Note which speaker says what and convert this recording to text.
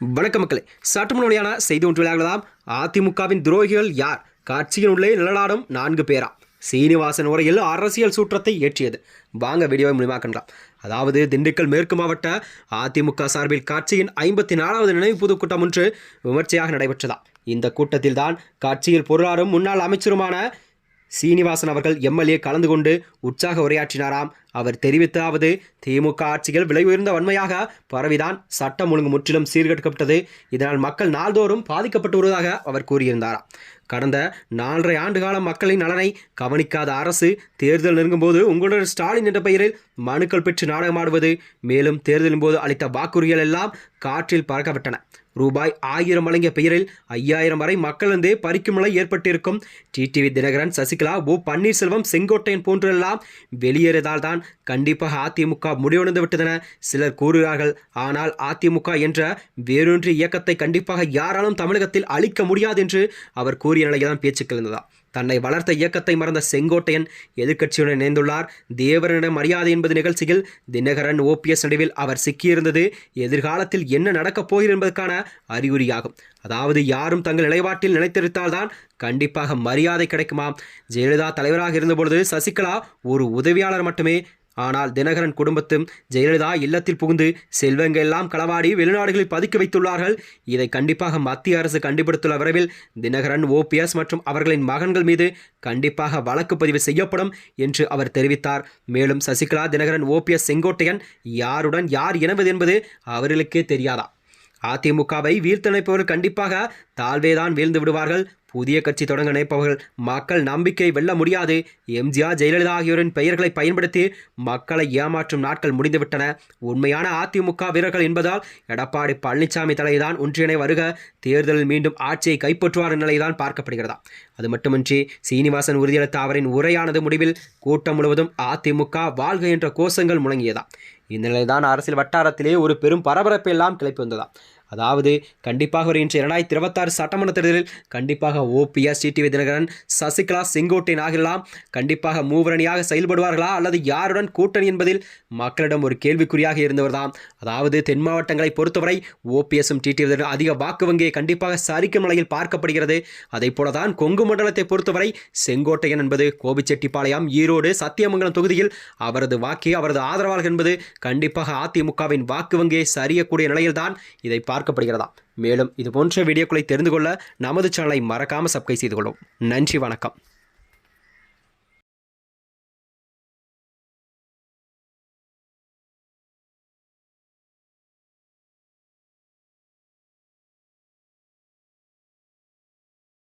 Speaker 1: வணக்க மக்களே சற்று முன் செய்தி ஒன்று விளையாடலாம் அதிமுகவின் துரோகிகள் யார்? கட்சியின் உள்ளே நிழலாடும் நான்கு பேரா? சீனிவாசன் உரையில் அரசியல் சூற்றத்தை ஏற்றியது. வாங்க வீடியோவை மூலியமாக்கலாம் அதாவது திண்டுக்கல் மேற்கு மாவட்ட அதிமுக சார்பில் கட்சியின் ஐம்பத்தி நாலாவது நினைவு பொதுக்கூட்டம் ஒன்று விமர்சையாக நடைபெற்றதாம் இந்த கூட்டத்தில்தான் கட்சியில் பொருளாரும் முன்னாள் அமைச்சருமான சீனிவாசன் அவர்கள் எம்எல்ஏ கலந்து கொண்டு உற்சாக உரையாற்றினாராம். அவர் தெரிவித்தாவது திமுக ஆட்சிகள் விலை உயர்ந்த வன்மையாக பரவிதான் சட்டம் ஒழுங்கு முற்றிலும் சீர்கெடுக்கப்பட்டது இதனால் மக்கள் நாள்தோறும் பாதிக்கப்பட்டு வருவதாக அவர் கூறியிருந்தாராம். கடந்த நாலரை ஆண்டு காலம் மக்களின் நலனை கவனிக்காத அரசு தேர்தல் நெருங்கும்போது உங்களுடன் ஸ்டாலின் என்ற பெயரில் மனுக்கள் பெற்று நாடகமாடுவது. மேலும் தேர்தலின் போது அளித்த வாக்குறுதிகள் எல்லாம் காற்றில் பறக்கப்பட்டன ரூபாய் ஆயிரம் வழங்கிய பெயரில் ஐயாயிரம் வரை மக்களிருந்தே பறிக்கும் நிலை ஏற்பட்டிருக்கும். டிடிவி தினகரன் சசிகலா ஓ பன்னீர்செல்வம் செங்கோட்டையன் போன்றெல்லாம் வெளியேறியதால் தான் கண்டிப்பாக அதிமுக முடிவடைந்து விட்டதென சிலர் கூறுகிறார்கள். ஆனால் அதிமுக என்ற வேறொன்று இயக்கத்தை கண்டிப்பாக யாராலும் தமிழகத்தில் அழிக்க முடியாது என்று அவர் கூறிய நிலையில்தான் பேச்சுக்கள் இருந்ததா தன்னை வளர்த்த இயக்கத்தை மறந்த செங்கோட்டையன் எதிர்க்கட்சியுடன் இணைந்துள்ளார். தேவரிடம் மரியாதை என்பது நிகழ்ச்சியில் தினகரன் ஓபிஎஸ் நடுவில் அவர் சிக்கியிருந்தது. எதிர்காலத்தில் என்ன நடக்கப் போகிறது என்பதற்கான அறிகுறியாகும். அதாவது யாரும் தங்கள் நிலைப்பாட்டில் நிலைத்திருத்தால்தான் கண்டிப்பாக மரியாதை கிடைக்குமா ஜெயலலிதா தலைவராக இருந்தபொழுது சசிகலா ஒரு உதவியாளர் மட்டுமே ஆனால் தினகரன் குடும்பத்தும் ஜெயலலிதா இல்லத்தில் புகுந்து செல்வங்கள் எல்லாம் களவாடி வெளிநாடுகளில் பதுக்கி வைத்துள்ளார்கள். இதை கண்டிப்பாக மத்திய அரசு கண்டுபிடித்துள்ள விரைவில் தினகரன் ஓபிஎஸ் மற்றும் அவர்களின் மகன்கள் மீது கண்டிப்பாக வழக்கு பதிவு செய்யப்படும் என்று அவர் தெரிவித்தார். மேலும் சசிகலா தினகரன் ஓபிஎஸ் செங்கோட்டையன் யாருடன் யார் இணைவது என்பது அவர்களுக்கே தெரியாதா? அதிமுகவை வீழ்த்தணைப்பவர்கள் கண்டிப்பாக தாழ்வேதான் வீழ்ந்து விடுவார்கள். புதிய கட்சி தொடங்க நினைப்பவர்கள் மக்கள் நம்பிக்கை வெல்ல முடியாது. எம்ஜிஆர் ஜெயலலிதா ஆகியோரின் பெயர்களை பயன்படுத்தி மக்களை ஏமாற்றும் நாட்கள் முடிந்துவிட்டன. உண்மையான அதிமுக வீரர்கள் என்பதால் எடப்பாடி பழனிசாமி தலைதான் ஒன்றியனை வருக. தேர்தலில் மீண்டும் ஆட்சியை கைப்பற்றுவார் நிலைதான் பார்க்கப்படுகிறதா? அது மட்டுமின்றி சீனிவாசன் உறுதியளித்த அவரின் உரையானது முடிவில் கூட்டம் முழுவதும் அதிமுக வாழ்க என்ற கோஷங்கள் முழங்கியதா? இந்நிலைதான் அரசியல் வட்டாரத்திலே ஒரு பெரும் பரபரப்பு எல்லாம் கிளப்பி வந்ததா? அதாவது கண்டிப்பாக வருகின்ற இரண்டாயிரத்தி இருபத்தாறு சட்டமன்ற தேர்தலில் கண்டிப்பாக ஓபிஎஸ் டிடிவி தினகரன் சசிகலா செங்கோட்டையன் ஆகலாம் கண்டிப்பாக மூவரணியாக செயல்படுவார்களா அல்லது யாருடன் கூட்டணி என்பதில் மக்களிடம் ஒரு கேள்விக்குறியாக இருந்தவர்தான் அதாவது தென் மாவட்டங்களை பொறுத்தவரை ஓபிஎஸும் டிடிவி தினகரன் அதிக வாக்கு வங்கியை கண்டிப்பாக சரிக்கும் நிலையில் பார்க்கப்படுகிறது. அதே போலதான் கொங்கு மண்டலத்தை பொறுத்தவரை செங்கோட்டையன் என்பது கோபிச்செட்டிப்பாளையம் ஈரோடு சத்தியமங்கலம் தொகுதியில் அவரது வாக்கு அவரது ஆதரவாளர்கள் என்பது கண்டிப்பாக அதிமுகவின் வாக்கு வங்கியை சரியக்கூடிய நிலையில்தான் இதை பார்க்கப்படுகிறதா? மேலும் இது போன்ற வீடியோக்களை தெரிந்து கொள்ள நமது சேனலை மறக்காமல் சப்ஸ்கிரைப் செய்து கொள்ளும். நன்றி வணக்கம்.